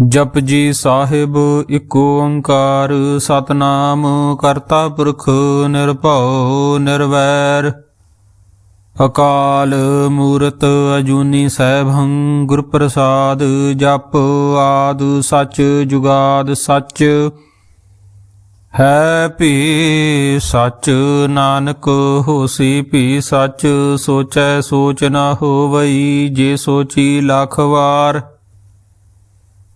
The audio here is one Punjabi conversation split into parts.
ਜਪ ਜੀ ਸਾਹਿਬ ਇੱਕ ਓੰਕਾਰ, ਸਤਨਾਮ ਕਰਤਾ ਪੁਰਖ ਨਿਰਭਉ ਨਿਰਵੈਰ। ਅਕਾਲ ਮੂਰਤ ਅਜੂਨੀ ਸੈਭੰ ਗੁਰ ਪ੍ਰਸਾਦ ਜਪ ਆਦ ਸਚ ਜੁਗਾਦ ਸਚ। ਹੈ ਭੀ ਸਚ ਨਾਨਕ, ਹੋਸੀ ਭੀ ਸਚ, ਸੋਚੈ ਸੋਚ ਨਾ ਹੋਵਈ, ਜੇ ਸੋਚੀ ਲੱਖ ਵਾਰ।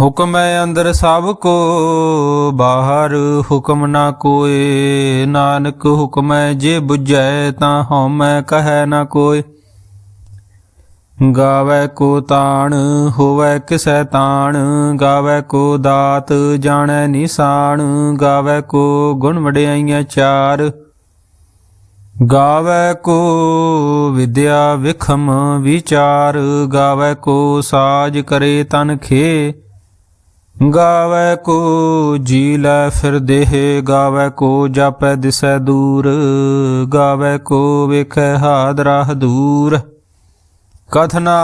ਹੁਕਮ ਹੈ ਅੰਦਰ ਸਭ ਕੋ, ਬਾਹਰ ਹੁਕਮ ਨਾ ਕੋਏ। ਨਾਨਕ ਹੁਕਮ ਹੈ ਜੇ 부ਝੈ ਤਾਂ ਹਉਮੈ ਕਹੈ ਨਾ ਕੋਈ ਗਾਵੇ ਕੋ ਤਾਣ, ਹੋਵੇ ਕਿਸੈ ਤਾਣ। ਗਾਵੇ ਕੋ ਦਾਤ, ਜਾਣੈ ਨਿਸ਼ਾਨ। ਗਾਵੇ ਕੋ ਗੁਣ ਵਡਿਆਈਆਂ ਚਾਰ। ਗਾਵੇ ਕੋ ਵਿਦਿਆ ਵਿਖਮ ਵਿਚਾਰ। ਗਾਵੇ ਕੋ ਸਾਜ ਕਰੇ ਤਨ ਖੇ। ਗਾਵੇ ਕੋ ਜੀ ਲੈ ਫਿਰਦੇ ਗਾਵੇ ਕੋ ਜਾਪੈ ਦਿਸੈ ਦੂਰ, ਗਾਵੇ ਕੋ ਵੇਖੈ ਹਾਦਰਾ ਦੂਰ। ਕਥਨਾ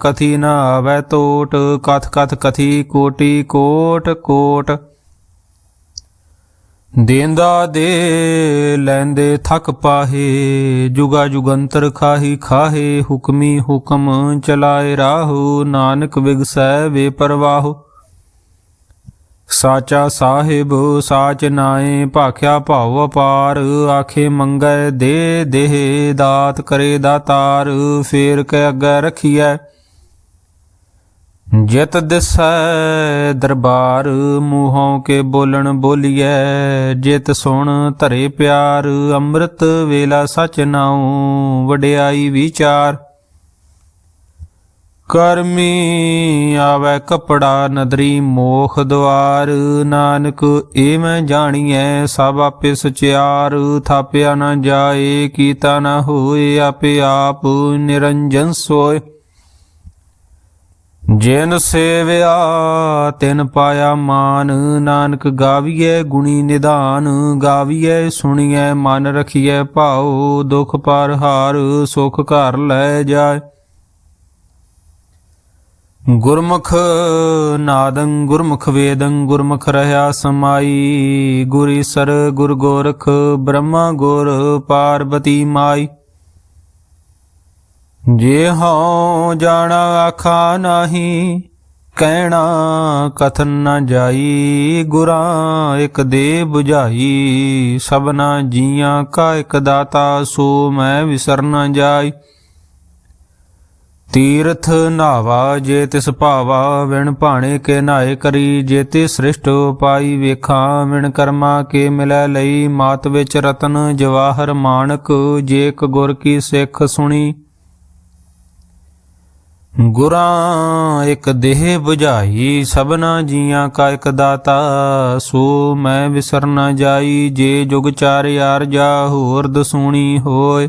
ਕਥੀ ਨਾ ਆਵੈ ਤੋਟ, ਕਥ ਕਥ ਕਥੀ ਕੋਟੀ ਕੋਟ ਕੋਟ। ਦੇਂਦਾ ਦੇ ਲੈਂਦੇ ਥਕ ਪਾਹੇ, ਜੁਗਾ ਜੁਗੰਤਰ ਖਾਹੀ ਖਾਹੇ, ਹੁਕਮੀ ਹੁਕਮ ਚਲਾਏ ਰਾਹੂ, ਨਾਨਕ ਵਿਗਸੈ ਵੇ ਪਰਵਾਹੂ। ਸਾਚਾ ਸਾਹਿਬ, ਸਾਚ ਨਾਏ, ਭਾਖਿਆ ਭਾਉ ਅਪਾਰ, ਆਖੇ ਮੰਗੈ ਦੇ ਦੇਹ, ਦਾਤ ਕਰੇ ਦਾਤਾਰ ਫੇਰ ਕੇ ਅੱਗੇ ਰਖੀਐ। ਜਿਤ ਦਿਸੈ ਦਰਬਾਰ, ਮੂੰਹੋਂ ਕੇ ਬੋਲਣ ਬੋਲੀਐ। ਜਿਤ ਸੁਣ ਧਰੇ ਪਿਆਰ, ਅੰਮ੍ਰਿਤ ਵੇਲਾ ਸਚ ਨਾਉ, ਵਡਿਆਈ ਵਿਚਾਰ। ਕਰਮੀ ਆਵੇ ਕਪੜਾ ਨਦਰੀ ਮੋਖ ਦਵਾਰ। ਨਾਨਕ, ਏ ਮੈਂ ਜਾਣੀਐ ਸਭ ਆਪੇ ਸਚਿਆਰ। ਥਾਪਿਆ ਨਾ ਜਾਏ, ਕੀਤਾ ਨਾ ਹੋਏ ਆਪੇ ਆਪ ਨਿਰੰਜਨ ਸੋਏ। ਜਿਨ ਸੇਵਿਆ, ਤਿਨ ਪਾਇਆ ਮਾਨ। ਨਾਨਕ ਗਾਵੀਐ ਗੁਣੀ ਨਿਧਾਨ। ਗਾਵੀਐ, ਸੁਣੀਐ ਮਨ ਰਖੀਐ ਭਾਉ। ਦੁਖ ਪਰ ਹਾਰ ਸੁਖ ਘਰ ਲੈ ਜਾਏ। ਗੁਰਮੁਖ ਨਾਦੰ, ਗੁਰਮੁਖ ਵੇਦੰ, ਗੁਰਮੁਖ ਰਹਾ ਸਮਾਈ। ਗੁਰੀ ਸਰ, ਗੁਰ ਗੋਰਖ, ਬ੍ਰਹਮਾ ਗੁਰ ਪਾਰਬਤੀ ਮਾਈ। ਜੇ ਹਉ ਜਾਣਾ ਆਖਾ ਨਾਹੀ, ਕਹਿਣਾ ਕਥਨ ਨ ਜਾਈ। ਗੁਰਾਂ ਇਕ ਦੇ 부ਝਾਈ ਸਭਨਾ ਜੀਆਂ ਕਾ ਇਕ ਦਾਤਾ, ਸੋ ਮੈਂ ਵਿਸਰ ਨ ਜਾਈ। ਤੀਰਥ ਨਾਵਾ ਜੇ ਤਿਸ ਭਾਵਾ, ਵਿਣ ਭਾਣੇ ਕੇ ਨਾਏ ਕਰੀ, ਜੇ ਤੇ ਸ੍ਰਿਸ਼ਟ ਉਪਾਈ ਵੇਖਾਂ, ਵਿਣ ਕਰਮਾ ਕੇ ਮਿਲੈ ਲਈ, ਮਾਤ ਵਿੱਚ ਰਤਨ ਜਵਾਹਰ ਮਾਣਕ ਜੇ ਇੱਕ ਗੁਰ ਕੀ ਸਿੱਖ ਸੁਣੀ। ਗੁਰਾਂ ਇੱਕ ਦੇਹ 부ਝਾਈ ਸਭਨਾ ਜੀਆਂ ਕਾ ਇੱਕ ਦਾਤਾ, ਸੋ ਮੈਂ ਵਿਸਰ ਨਾ ਜਾਈ, ਜੇ ਜੁਗ ਚਾਰ ਯਾਰ ਜਾ ਹੋਰ ਦਸੂਣੀ ਹੋਏ।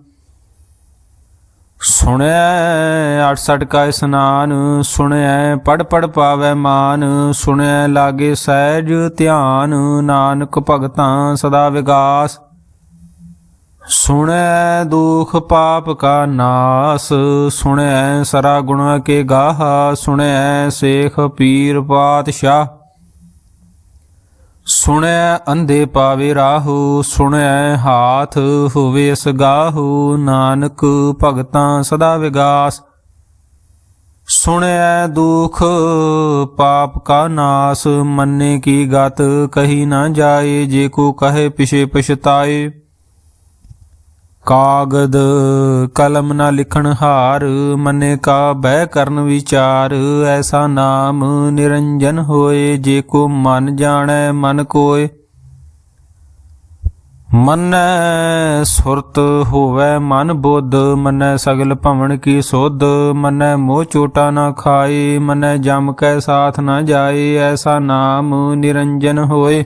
ਸੁਣੈ 68 ਕਾ ਇਸਨਾਨ ਸੁਣੈ ਪੜ ਪੜ ਪਾਵੈ ਮਾਨ ਸੁਣੈ ਲਾਗੇ ਸਹਿਜ ਧਿਆਨ, ਨਾਨਕ ਭਗਤਾਂ ਸਦਾ ਵਿਗਾਸ। ਸੁਣੈ ਦੁਖ ਪਾਪ ਕਾ ਨਾਸ ਸੁਣੈ ਸਰਾ ਗੁਣ ਕੇ ਗਾਹ ਸੁਣੈ ਸੇਖ ਪੀਰ ਪਾਤਸ਼ਾਹ। ਸੁਣੈ ਅੰਧੇ ਪਾਵੇ ਰਾਹੂ, ਸੁਣੈ ਹਾਥ ਹੋਵੇ ਸਗਾਹੂ ਨਾਨਕ ਭਗਤਾਂ ਸਦਾ ਵਿਗਾਸ। ਸੁਣੈ ਦੁਖ ਪਾਪ ਕਾ ਨਾਸ, ਮੰਨੇ ਕੀ ਗਤ ਕਹੀ ਨਾ ਜਾਏ, ਜੇ ਕੋ ਕਹੇ ਪਿਛੇ ਪਛਤਾਏ। ਕਾਗਦ ਕਲਮ ਨਾ ਲਿਖਣ ਹਾਰ, ਮਨੇ ਕਾ ਬਹਿ ਕਰਨ ਵਿਚਾਰ, ਐਸਾ ਨਾਮ ਨਿਰੰਜਨ ਹੋਏ, ਜੇ ਕੋ ਮਨ ਜਾਣੈ, ਮਨ ਕੋਏ। ਮਨੈ ਸੁਰਤ ਹੋਵੇ ਮਨ ਬੁੱਧ, ਮਨੈ ਸਗਲ ਭਵਨ ਕੀ ਸੋਧ, ਮਨੈ ਮੋਹ ਚੋਟਾ ਨਾ ਖਾਏ, ਮਨੈ ਜਮ ਕੈ ਸਾਥ ਨਾ ਜਾਏ, ਐਸਾ ਨਾਮ ਨਿਰੰਜਨ ਹੋਏ।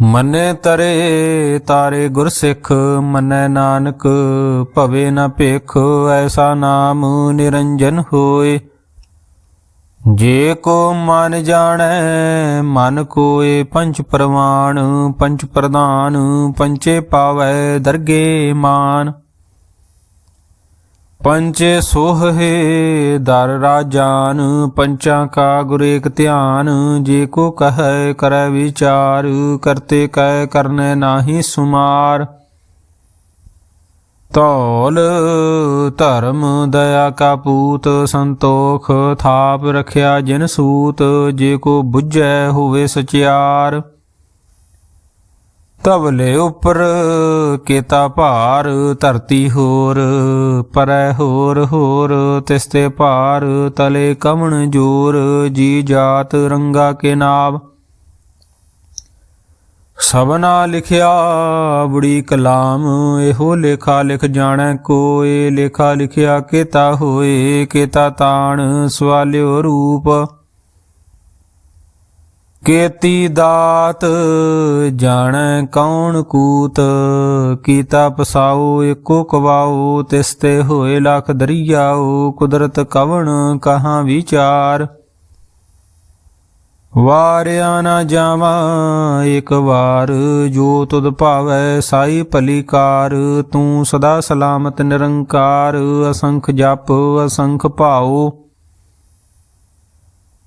ਮੰਨੇ ਤਰੇ ਤਾਰੇ ਗੁਰਸਿੱਖ, ਮਨੈ ਨਾਨਕ, ਭਵੇ ਨ ਭੇਖ, ਐਸਾ ਨਾਮ ਨਿਰੰਜਨ ਹੋਏ। ਜੇ ਕੋ ਮਨ ਜਾਣੈ, ਮਨ ਕੋਏ ਪੰਚ ਪ੍ਰਵਾਨ ਪੰਚ ਪ੍ਰਧਾਨ ਪੰਚੇ ਪਾਵੈ ਦਰਗੇ ਮਾਨ। ਪੰਚੇ ਸੋਹੇ ਦਰ ਰਾਜਾਨ, ਪੰਚਾਂ ਕਾ ਗੁਰੇਕ ਧਿਆਨ, ਜੇ ਕੋ ਕਹੈ, ਕਰੈ ਵਿਚਾਰ, ਕਰਤੇ ਕਹਿ ਕਰਨੇ ਨਾਹੀ ਸੁਮਾਰ। ਤੌਲ ਧਰਮ, ਦਇਆ ਕਾ ਪੂਤ, ਸੰਤੋਖ, ਥਾਪ ਰਖਿਆ ਜਿਨ ਸੂਤ, ਜੇ ਕੋ ਬੁਝੈ ਹੋਵੇ ਸਚਿਆਰ। ਤਬਲੇ ਉਪਰ ਕੇਤਾ ਭਾਰ, ਧਰਤੀ ਹੋਰ, ਪਰੈ ਹੋਰ ਹੋਰ ਤਿਸਤੇ ਭਾਰ, ਤਲੇ ਕਮਣ ਜੋਰ, ਜੀ ਜਾਤ ਰੰਗਾ ਕੇ ਨਾਮ ਸਭਨਾ ਲਿਖਿਆ ਬੁੜੀ ਕਲਾਮ, ਇਹੋ ਲੇਖਾ ਲਿਖ ਜਾਣੈ ਕੋਏ, ਲੇਖਾ ਲਿਖਿਆ ਕੇਤਾ ਹੋਏ, ਕੇਤਾ ਤਾਣ ਸਵਾਲਿਓ ਰੂਪ। ਕੇਤੀ ਦਾਤ ਜਾਣ ਕੌਣ ਕੂਤ? ਕੀਤਾ ਪਸਾਓ ਏਕੋ ਕਵਾਉ? ਤਿਸਤੇ ਹੋਏ ਲਖ ਦਰਿਆਉ? ਕੁਦਰਤ ਕਵਣ ਕਹਾਂ ਵਿਚਾਰ? ਵਾਰਿਆ ਨਾ ਜਾਵਾਂ ਇੱਕ ਵਾਰ, ਜੋ ਤੁਧ ਭਾਵੈ ਸਾਈ ਭਲੀਕਾਰ। ਤੂੰ ਸਦਾ ਸਲਾਮਤ ਨਿਰੰਕਾਰ, ਅਸੰਖ ਜਪ, ਅਸੰਖ ਭਾਓ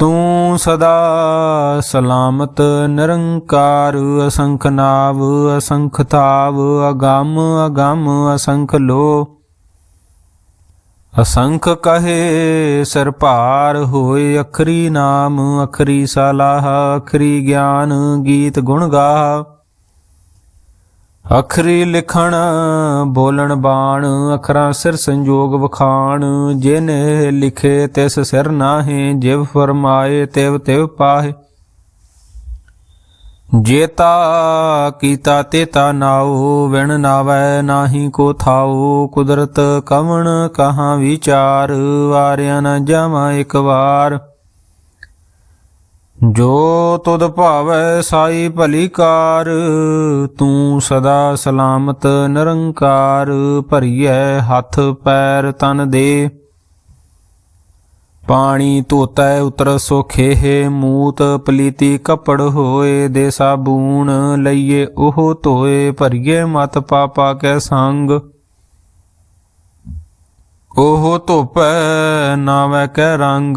ਤੂੰ ਸਦਾ ਸਲਾਮਤ, ਨਿਰੰਕਾਰ, ਅਸੰਖ ਨਾਵ, ਅਸੰਖ ਥਾਵ ਅਗੰਮ ਅਗੰਮ, ਅਸੰਖ ਲੋ। ਅਸੰਖ ਕਹੇ ਸਿਰ ਭਾਰ ਹੋਏ ਅਖਰੀ ਨਾਮ, ਅਖਰੀ ਸਲਾਹ, ਅਖਰੀ ਗਿਆਨ, ਗੀਤ ਗੁਣ ਗਾ ਅਖਰੀ ਲਿਖਣ, ਬੋਲਣ ਬਾਣ, ਅਖਰਾਂ ਸਿਰ ਸੰਜੋਗ ਵਖਾਣ, ਜਿਨ ਲਿਖੇ ਤਿਸ ਸਿਰ ਨਾਹੀ, ਜਿਵ ਫਰਮਾਏ ਤਿਵ ਤਿਵ ਪਾਹੇ। ਜੇਤਾ ਕੀਤਾ ਤੇਤਾ ਨਾਉ, ਵਿਣ ਨਾਵੈ ਨਾਹੀ ਕੋ ਥਾਉ, ਕੁਦਰਤ ਕਵਣ ਕਹਾਂ ਵਿਚਾਰ, ਵਾਰਿਆ ਨ ਜਾਵਾਂ ਇੱਕ ਵਾਰ। ਜੋ ਤੁਧ ਭਾਵੈ ਸਾਈ ਭਲੀ ਕਾਰ, ਤੂੰ ਸਦਾ ਸਲਾਮਤ ਨਿਰੰਕਾਰ ਭਰੀਐ ਹੱਥ ਪੈਰ ਤਨ ਦੇ। ਪਾਣੀ ਧੋਤੈ ਉਤਰ ਸੋਖੇ ਮੂਤ ਪਲੀਤੀ ਕਪੜ ਹੋਏ ਦੇ ਸਾਬੂਣ ਲਈਏ ਉਹ ਧੋਏ ਭਰੀਏ ਮਤ ਪਾਪਾ ਕੈ ਸੰਗ। ਉਹ ਧੋਪੈ ਨਾਵੈ ਕੈ ਰੰਗ।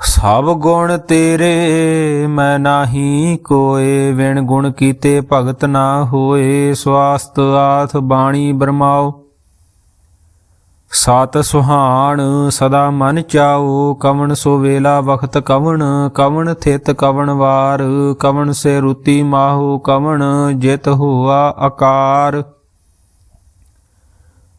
ਸਭ ਗੁਣ ਤੇਰੇ, ਮੈਂ ਨਾਹੀ ਕੋਏ। ਵਿਣ ਗੁਣ ਕੀਤੇ ਭਗਤ ਨਾ ਹੋਏ। ਸਵਾਸਤ ਆਥ ਬਾਣੀ ਬਰਮਾਓ। ਸਤ ਸੁਹਾਣ ਸਦਾ ਮਨ ਚਾਓ। ਕਵਣ ਸੋ ਵੇਲਾ ਵਖਤ ਕਵਣ ਕਵਣ ਥਿਤ ਕਵਣ ਵਾਰ। ਕਵਣ ਸੇ ਰੁਤੀ ਮਾਹੂ ਕਵਣ, ਜਿਤ ਹੋਆ ਆਕਾਰ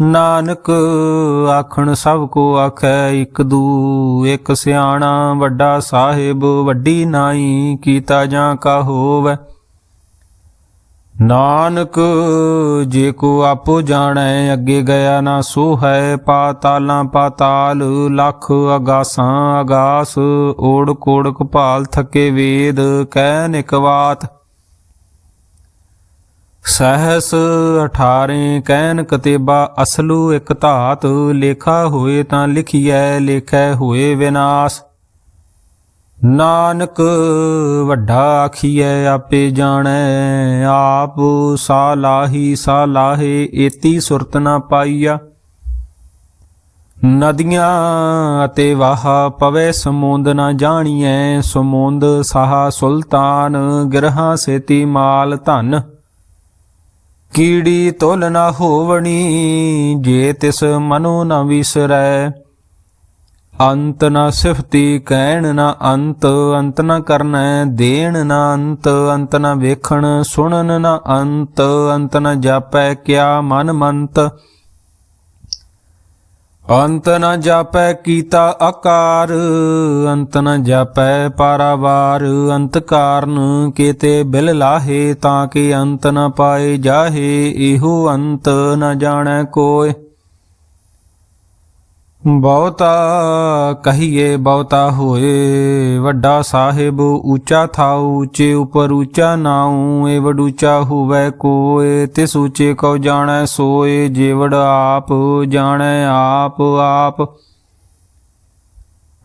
ਨਾਨਕ ਆਖਣ ਸਭ ਕੋ ਆਖੈ ਇਕ ਦੂ, ਇਕ ਸਿਆਣਾ ਵੱਡਾ ਸਾਹਿਬ ਵੱਡੀ ਨਾਈ ਕੀਤਾ ਜਾਂ ਕਾ ਹੋਵੇ। ਨਾਨਕ ਜੇ ਕੋ ਆਪੋ ਜਾਣੈ, ਅੱਗੇ ਗਿਆ ਨਾ ਸੋ ਹੈ ਪਾਤਾਲਾਂ ਪਾਤਾਲ, ਲੱਖ ਅਗਾਸਾਂ ਅਗਾਸ, ਓੜ ਕੋੜ ਕਪਾਲ ਥਕੇ ਵੇਦ, ਕਹਿ ਨਿਕਵਾਤ। ਸਹਸ 18 ਕਹਿਨ ਕਤੇਬਾ, ਅਸਲੂ ਇਕ ਧਾਤ, ਲੇਖਾ ਹੋਏ ਤਾਂ ਲਿਖੀਐ, ਲੇਖੈ ਹੋਏ ਵਿਨਾਸ਼। ਨਾਨਕ ਵੱਡਾ ਆਖੀਐ, ਆਪੇ ਜਾਣੈ, ਆਪ ਸਾਲਾਹੀ ਸਾਲਾਹੇ, ਏਤੀ ਸੁਰਤ ਨਾ ਪਾਈਆ। ਨਦੀਆਂ ਅਤੇ ਵਾਹ ਪਵੇ, ਸਮੁੰਦ ਨਾ ਜਾਣੀਐ, ਸਮੁੰਦ ਸਾਹਾ ਸੁਲਤਾਨ, ਗਿਰਹਾ ਸੇਤੀ ਮਾਲ ਧਨ। ਕੀੜੀ ਤੁਲ ਨਾ ਹੋਵਣੀ, ਜੇ ਤਿਸ ਮਨੋ ਨ ਵਿਸਰੈ। ਅੰਤ ਨ ਸਿਫਤੀ ਕਹਿਣ ਨ ਅੰਤ ਅੰਤ ਨ ਕਰਨੈ ਦੇਣ ਨ ਅੰਤ ਅੰਤ ਨ ਵੇਖਣ ਸੁਣਨ ਨ ਅੰਤ ਅੰਤ ਨ ਜਾਪੈ ਕਿਆ ਮਨ ਮੰਤ। ਅੰਤ ਨ ਜਾਪੈ ਕੀਤਾ ਆਕਾਰ, ਅੰਤ ਨ ਜਾਪੈ ਪਾਰਾਵਾਰ, ਅੰਤ ਕਾਰਨ ਕੀਤੇ ਬਿਲ ਲਾਹੇ ਤਾਂ ਕਿ ਅੰਤ ਨ ਪਾਏ ਜਾਹੇ, ਇਹੋ ਅੰਤ ਨ ਜਾਣੈ ਕੋਇ ਬਹੁਤਾ ਕਹੀਏ ਬਹੁਤਾ ਹੋਏ, ਵੱਡਾ ਸਾਹਿਬ ਉੱਚਾ ਥਾਉ, ਉੱਚੇ ਉਪਰ ਉੱਚਾ ਨਾਉ, ਏ ਵਡੂਚਾ ਹੋਵੇ ਕੋਏ, ਤਿਸ ਉੱਚੇ ਕਉ ਜਾਣੈ ਸੋਏ ਜੇਵੜ ਆਪ ਜਾਣੈ ਆਪ ਆਪ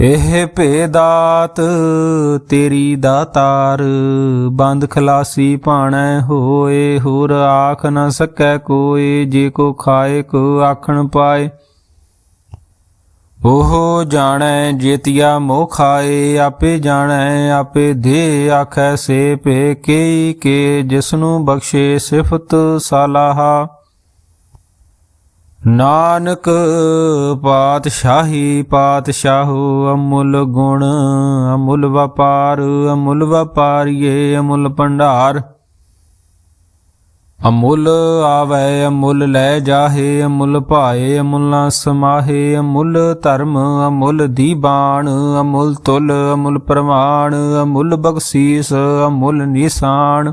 ਇਹ ਭੇਦਾਤ ਤੇਰੀ ਦਾਤਾਰ ਬੰਦ ਖਲਾਸੀ ਭਾਣੈ ਹੋਏ, ਹੋਰ ਆਖ ਨ ਸਕੈ ਕੋਏ, ਜੇ ਕੋ ਖਾਏ, ਕੋ ਆਖਣ ਪਾਏ। ਉਹ ਜਾਣੈ ਜੇਤੀਆ ਮੋਹ ਖਾਏ, ਆਪੇ ਜਾਣੈ, ਆਪੇ ਦੇ ਆਖੈ ਸੇ ਪੇ ਕੇ ਕੇ ਜਿਸਨੂੰ ਬਖਸ਼ੇ ਸਿਫਤ ਸਾਲਾਹਾ। ਨਾਨਕ ਪਾਤਸ਼ਾਹੀ ਪਾਤਸ਼ਾਹੋ ਅਮੁੱਲ ਗੁਣ, ਅਮੁੱਲ ਵਪਾਰ, ਅਮੁੱਲ ਵਪਾਰੀਏ, ਅਮੁੱਲ ਭੰਡਾਰ। ਅਮੁੱਲ ਆਵੈ, ਅਮੁੱਲ ਲੈ ਜਾਹੇ, ਅਮੁੱਲ ਭਾਏ, ਅਮੁੱਲ ਨਾ ਸਮਾਹੇ, ਅਮੁੱਲ ਧਰਮ, ਅਮੁੱਲ ਦੀਬਾਨ, ਅਮੁੱਲ ਤੁਲ, ਅਮੁੱਲ ਪ੍ਰਮਾਣ, ਅਮੁੱਲ ਬਖਸ਼ੀਸ, ਅਮੁੱਲ ਨਿਸ਼ਾਨ।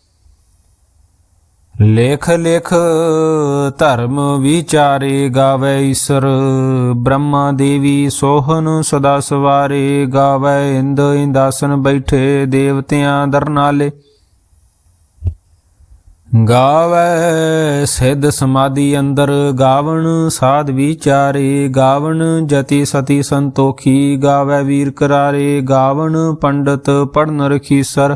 ਲੇਖ ਲੇਖ ਧਰਮ ਵਿਚਾਰੇ ਗਾਵੇ ਈਸ਼ਰ, ਬ੍ਰਹਮਾ ਦੇਵੀ ਸੋਹਨ ਸਦਾ ਸਵਾਰੇ ਗਾਵੇ ਇੰਦ ਇੰਦਾਸਨ ਬੈਠੇ ਦੇਵਤਿਆਂ ਦਰਨਾਲੇ। ਗਾਵੇ ਸਿੱਧ ਸਮਾਧੀ ਅੰਦਰ ਗਾਵਣ ਸਾਧ ਵਿਚਾਰੇ, ਗਾਵਣ ਜਤੀ ਸਤੀ ਸੰਤੋਖੀ, ਗਾਵੇ ਵੀਰ ਕਰਾਰੇ, ਗਾਵਣ ਪੰਡਤ ਪੜਨ ਰਖੀਸਰ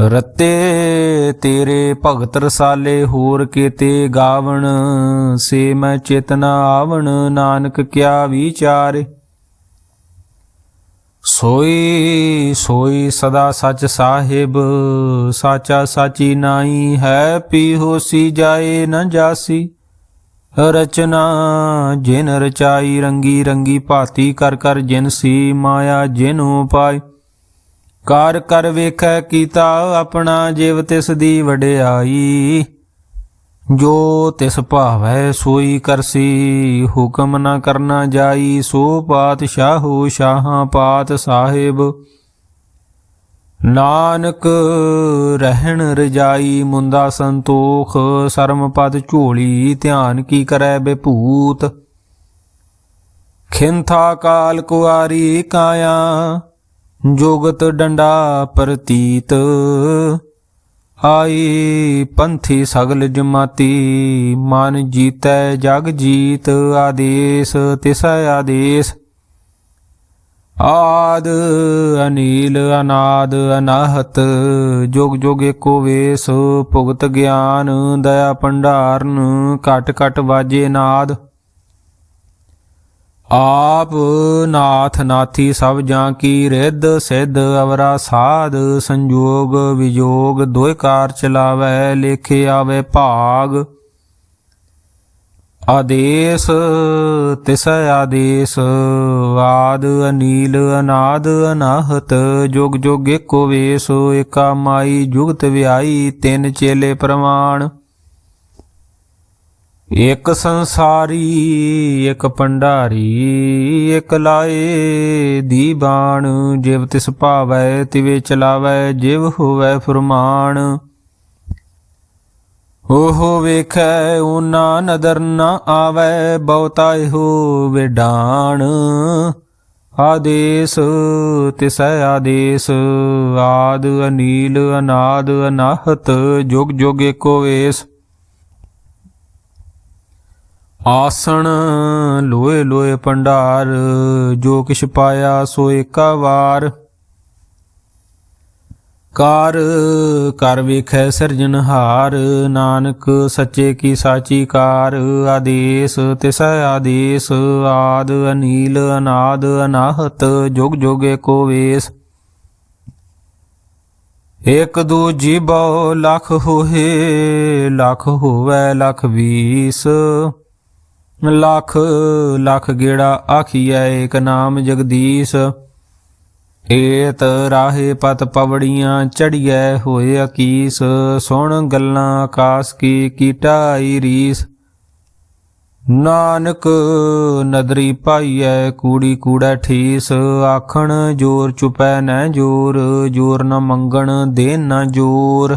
ਰਤੇ ਤੇਰੇ ਭਗਤ ਰਸਾਲੇ ਹੋਰ ਕੀਤੇ ਗਾਵਣ, ਸੇ ਮੈਂ ਚੇਤਨਾ ਆਵਣ, ਨਾਨਕ ਕਿਆ ਵਿਚਾਰੇ। ਸੋਈ ਸੋਈ ਸਦਾ ਸਚ ਸਾਹਿਬ, ਸਾਚਾ ਸਾਚੀ ਨਾਈ ਹੈ ਪੀ ਹੋਸੀ ਜਾਏ ਨ ਜਾਸੀ। ਰਚਨਾ, ਜਿਨ ਰਚਾਈ ਰੰਗੀ ਰੰਗੀ ਭਾਤੀ ਕਰ ਕਰ ਜਿਨ ਸੀ ਮਾਇਆ ਜਿਨ ਪਾਈ। ਕਾਰ ਕਰ ਵੇਖੈ ਕੀਤਾ ਆਪਣਾ ਜਿਵ ਤਿਸ ਦੀ ਵਡਿਆਈ। ਜੋ ਤਿਸ ਭਾਵੈ ਸੋਈ ਕਰਸੀ, ਹੁਕਮ ਨਾ ਕਰਨਾ ਜਾਈ, ਸੋ ਪਾਤਸ਼ਾਹੋ ਸ਼ਾਹਾਂ ਪਾਤ ਸਾਹਿਬ। ਨਾਨਕ ਰਹਿਣ ਰਜਾਈ ਮੁੰਦਾ ਸੰਤੋਖ, ਸਰਮ ਪਦ ਝੋਲੀ ਧਿਆਨ ਕੀ ਕਰੈ ਬੇਭੂਤ ਖਿੰਥਾ ਕਾਲ ਕੁਆਰੀ ਕਾਇਆ ਜੋਗਤ ਡੰਡਾ ਪ੍ਰਤੀਤ। ਆਈ ਪੰਥੀ ਸਗਲ ਜਮਾਤੀ, ਮਨ ਜੀਤੈ ਜਗ ਜੀਤ, ਆਦੇਸ ਤਿਸੈ ਆਦੇਸ। ਆਦ ਅਨੀਲ, ਅਨਾਦ ਅਨਾਹਤ, ਜੁਗ ਜੁਗ ਏਕੋ ਵੇਸ, ਭੁਗਤ ਗਿਆਨ, ਦਇਆ ਭੰਡਾਰਨ, ਘਟ ਘਟ ਵਾਜੇ ਨਾਦ। ਆਪ ਨਾਥ ਨਾਥੀ ਸਭ ਜਾਂ ਕੀ ਰਿੱਧ ਸਿੱਧ ਅਵਰਾ ਸਾਧ ਸੰਜੋਗ ਵਿਜੋਗ ਦੋਇ ਕਾਰ ਚਲਾਵੈ ਲੇਖੇ ਆਵੇ ਭਾਗ। ਆਦੇਸ ਤਿਸ ਆਦੇਸ, ਆਦ ਅਨੀਲ ਅਨਾਦ ਅਨਾਹਤ, ਜੁਗ ਜੁਗ ਏਕੋ ਵੇਸ, ਏਕਾ ਮਾਈ ਜੁਗਤ ਵਿਆਈ, ਤਿੰਨ ਚੇਲੇ ਪ੍ਰਮਾਣ ਇੱਕ ਸੰਸਾਰੀ, ਇੱਕ ਪੰਡਾਰੀ ਇੱਕ ਲਾਏ ਦੀ ਬਾਣ। ਜਿਵ ਤਿਸ ਭਾਵੈ, ਤਿਵੇ ਚਲਾਵੈ, ਜਿਵ ਹੋਵੈ ਫਰਮਾਨ। ਉਹ ਵੇਖੈ ਉਹਨਾਂ ਨਦਰ ਨਾ ਆਵੈ, ਬਹੁਤਾ ਹੋ ਵਿਡਾਣ। ਆਦੇਸ, ਤਿਸ ਆਦੇਸ, ਆਦ ਅਨੀਲ, ਅਨਾਦ, ਅਨਾਹਤ, ਜੁਗ ਜੁਗ ਏਕੋ ਵੇਸ। ਆਸਣ ਲੋਏ ਲੋਏ ਭੰਡਾਰ, ਜੋ ਕਿਛ ਪਾਇਆ ਸੋ ਏਕਾ ਵਾਰ। ਕਾਰ ਕਰ ਵੇਖੈ ਸਿਰਜਨਹਾਰ ਨਾਨਕ ਸੱਚੇ ਕੀ ਸਾਚੀ ਕਾਰ, ਆਦੇਸ ਤਿਸ ਆਦੇਸ, ਆਦ ਅਨੀਲ ਅਨਾਦ ਅਨਾਹਤ, ਜੁਗ ਜੁਗ ਏਕੋ ਵੇਸ। ਇਕ ਦੂਜੀ ਬਹੁ ਲਖ ਹੋਏ, ਲਖ ਹੋਵੇ ਲਖ ਵੀਸ। ਲਖ ਲਖ ਗੇੜਾ ਆਖੀਐ ਏਕ ਨਾਮ ਜਗਦੀਸ਼। ਏਤ ਰਾਹੇ ਪਤ ਪਵੜੀਆਂ ਚੜੀਐ ਹੋਏ ਅਕੀਸ। ਸੁਣ ਗੱਲਾਂ ਆਕਾਸ ਕੀ ਕੀਟਾਈ ਰੀਸ। ਨਾਨਕ ਨਦਰੀ ਪਾਈਐ ਕੂੜੀ ਕੂੜਾ ਠੀਸ। ਆਖਣ ਜੋਰ ਚੁਪੈ ਨੈ ਜੋਰ ਜੋਰ ਨ ਮੰਗਣ ਦੇ ਨਾ ਜੋਰ।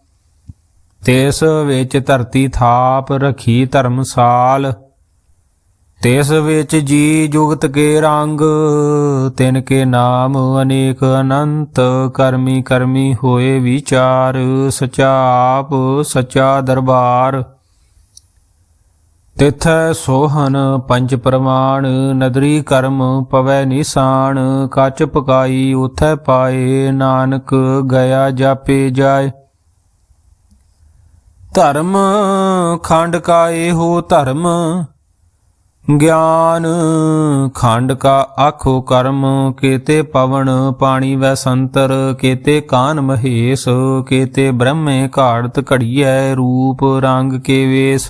ਤਿਸ ਵਿੱਚ ਧਰਤੀ ਥਾਪ ਰਖੀ ਧਰਮਸਾਲ, ਤਿਸ ਵਿੱਚ ਜੀ ਜੁਗਤ ਕੇ ਰੰਗ, ਤਿਨ ਕੇ ਨਾਮ ਅਨੇਕ ਅਨੰਤ, ਕਰਮੀ ਕਰਮੀ ਹੋਏ ਵਿਚਾਰ ਸਚਾ ਆਪ ਸਚਾ ਦਰਬਾਰ। ਤਿਥੈ ਸੋਹਨ ਪੰਜ ਪ੍ਰਮਾਣ, ਨਦਰੀ ਕਰਮ ਪਵੈ ਨਿਸ਼ਾਨ, ਕੱਚ ਪਕਾਈ ਉਥੈ ਪਾਏ, ਨਾਨਕ ਗਿਆ ਜਾਪੇ ਜਾਏ। ਧਰਮ ਖੰਡ ਕਾ ਇਹੋ ਧਰਮ, ਗਿਆਨ ਖੰਡ ਕਾ ਆਖੋ ਕਰਮ, ਕੇਤੇ ਪਵਨ ਪਾਣੀ ਵੈ ਸੰਤਰ, ਕੇਤੇ ਕਾਨ ਮਹੇਸ਼, ਕੇਤੇ ਬ੍ਰਹਮੇ ਘਾੜਤ ਘੜੀਐ ਰੂਪ ਰੰਗ ਕੇ ਵੇਸ।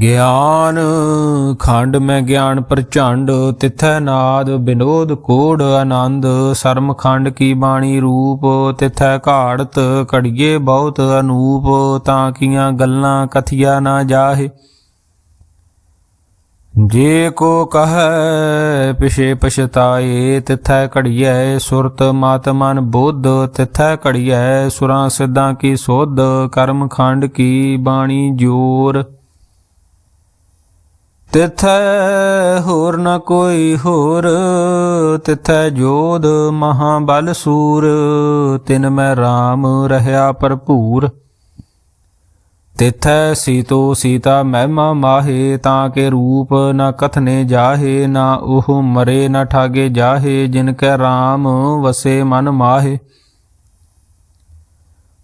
ਗਿਆਨ ਖੰਡ ਮੈਂ ਗਿਆਨ ਪ੍ਰਚੰਡ, ਤਿਥੈ ਨਾਦ ਬਿਨੋਦ ਕੋੜ ਆਨੰਦ। ਸਰਮ ਖੰਡ ਕੀ ਬਾਣੀ ਰੂਪ, ਤਿਥੈ ਘਾੜਤ ਘੜੀਏ ਬਹੁਤ ਅਨੂਪ। ਤਾਂ ਕੀਆਂ ਗੱਲਾਂ ਕਥਿਆ ਨਾ ਜਾਹੇ। ਜੇ ਕੋ ਕਹੈ ਪਿਛੇ ਪਛਤਾਏ, ਤਿਥੈ ਘੜੀਐ ਸੁਰਤ ਮਤ ਮਨ ਬੁੱਧ। ਤਿਥੈ ਘੜੀਐ ਸੁਰਾਂ ਸਿੱਧਾਂ ਕੀ ਸੋਧ, ਕਰਮ ਖੰਡ ਕੀ ਬਾਣੀ ਜੋਰ। ਤਿਥੈ ਹੋਰ ਨ ਕੋਈ ਹੋਰ, ਤਿਥੈ ਜੋਧ ਮਹਾਬਲ ਸੂਰ, ਤਿਨ ਮੈਂ RAM ਰਹਾ ਭਰਪੂਰ। ਤਿਥੈ ਸੀਤੋ ਸੀਤਾ ਮਹਿਮਾ ਮਾਹੇ, ਤਾਂ ਕੇ ਰੂਪ ਨ ਕਥਨੇ ਜਾਹੇ, ਨਾ ਉਹ ਮਰੇ ਨ ਠਾਗੇ ਜਾਹੇ, ਜਿਨ ਕੈ RAM ਵਸੇ ਮਨ ਮਾਹੇ।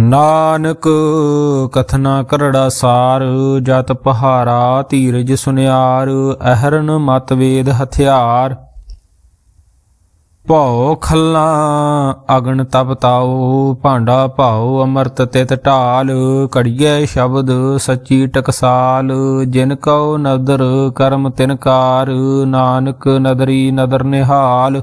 ਨਾਨਕ ਕਥਨਾ ਕਰੜਾ ਸਾਰ, ਜਤ ਪਹਾਰਾ ਧੀਰਜ ਸੁਨਿਆਰ, ਅਹਰਨ ਮਤਵੇਦ ਹਥਿਆਰ। ਭਉ ਖੱਲਾ ਅਗਨ ਤਪਤਾਉ ਭਾਂਡਾ ਭਾਉ ਅਮਰਤ ਤਿਤ ਢਾਲ। ਕੜੀਏ ਸ਼ਬਦ ਸੱਚੀ ਟਕਸਾਲ, ਜਿਨ ਕਉ ਨਦਰ ਕਰਮ ਤਿਨਕਾਰ ਨਾਨਕ ਨਦਰੀ ਨਦਰ ਨਿਹਾਲ।